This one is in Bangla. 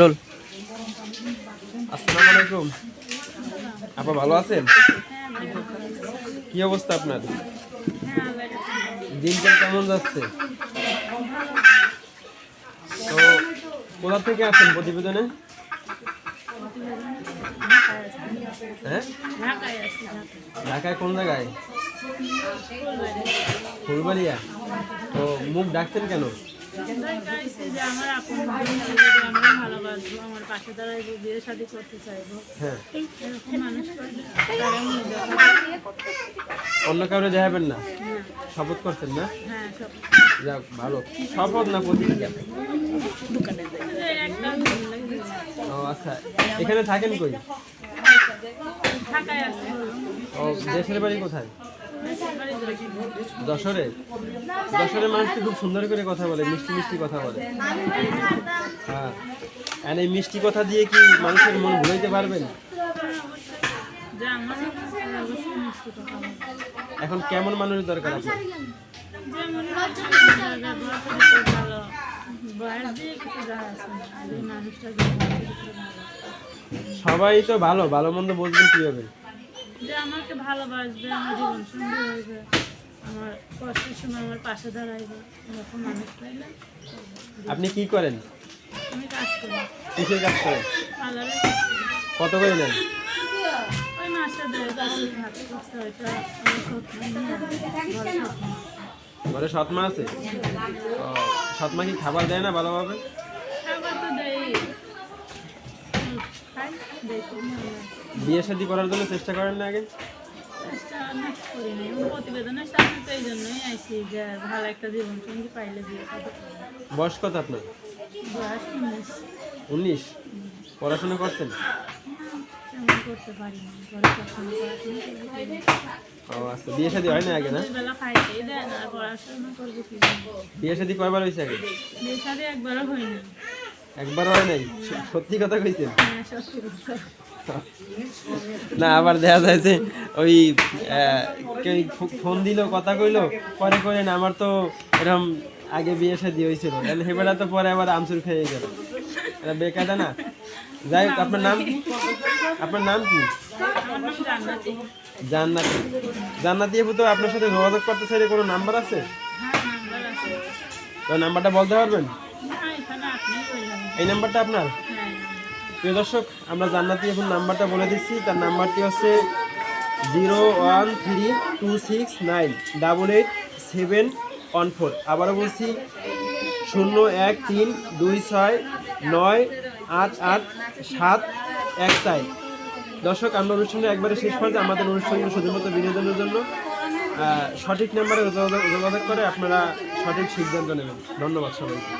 রোল। আসসালামু আলাইকুম। আপা ভালো আছেন? কি অবস্থা আপনার? দিনকাল কেমন যাচ্ছে? তো কোথা থেকে আসেন প্রতিবেদনে? হ্যাঁ? ঢাকায় কোন জায়গায়? ফুলবাড়িয়া। তো মুখ ডাকতেন কেন? আমার আপন ভাই ছিল যে আমরা ভালোবাসবো আমার পাশে দাঁড়াইবো বিয়ে শাদী করতে চাইব। হ্যাঁ। এরকম মানুষ। অন্য কাউরে দেখাবেন না? না, শপথ করতেন না? হ্যাঁ যাক ভালো। শপথ না প্রতিজ্ঞা। ও আচ্ছা। এখানে থাকেন কই? ও দেশের বাড়ি কোথায়? দশরে বাড়ি যাচ্ছি। যশোরে যশোরের মানুষ তো খুব সুন্দর করে কথা বলে মিষ্টি মিষ্টি কথা বলে। হ্যাঁ। আর এই মিষ্টি কথা দিয়ে কি মানুষের মন ভুলাইতে পারবেন। এখন কেমন মানুষের দরকার আপনার? আছে সবাই তো ভালো ভালো মন্দ কীভাবে? যে আমাকে ভালোবাসবে আমার জীবন সঙ্গী হইবে আমার কষ্টের সময় আমার পাশে দাঁড়াইবে এরকম মানুষ পাইলে আপনি কি করেন? কিসের কাজ করি? কত করে নেন? ঘরে ঘরে সৎমা আছে? ও, সৎমা কি খাবার দেয় না ভালোভাবে? বিয়ে শাদি করার জন্য চেষ্টা করেন না আগে? বয়স কত আপনার? উনিশ পড়াশোনা করছেন? ও আচ্ছা বিয়ে শাদি হয় না আগে না? বিয়ে শাদি কয়বার হয়েছে আগে একবার হয় নাই সত্যি কথা না, আবার দেখা যায় যে ওই ফোন দিল, কথা কইলো, পরে কইলেন, আমার তো এরকম আগে বিয়ে শাদি হয়েছিল। তাহলে সেবেলা তো পরে আবার আমচুর খেয়ে গেল। এটা বেকায়দা না? যাই হোক, আপনার নাম? আপনার নাম কি? জান্নাতি। জান্নাতি আপু তো আপনার সাথে যোগাযোগ করতে চাইলে কোনো নাম্বার আছে? তো নাম্বারটা বলতে পারবেন? এই নাম্বারটা আপনার? প্রিয় দর্শক, আমরা জান্নাতি এখন নাম্বারটা বলে দিচ্ছি। তার নাম্বারটি হচ্ছে zero one three two six nine double eight seven one four আবারও বলছি, শূন্য এক তিন দুই ছয় নয় আট আট সাত এক চার। দর্শক, আমরা অনুষ্ঠানে একবারে শেষ পর্যন্ত আমাদের অনুষ্ঠানগুলো শুধুমাত্র বিনোদনের জন্য। সঠিক নাম্বারে যোগাযোগ করে আপনারা সঠিক সিদ্ধান্ত নেবেন। ধন্যবাদ সবাইকে।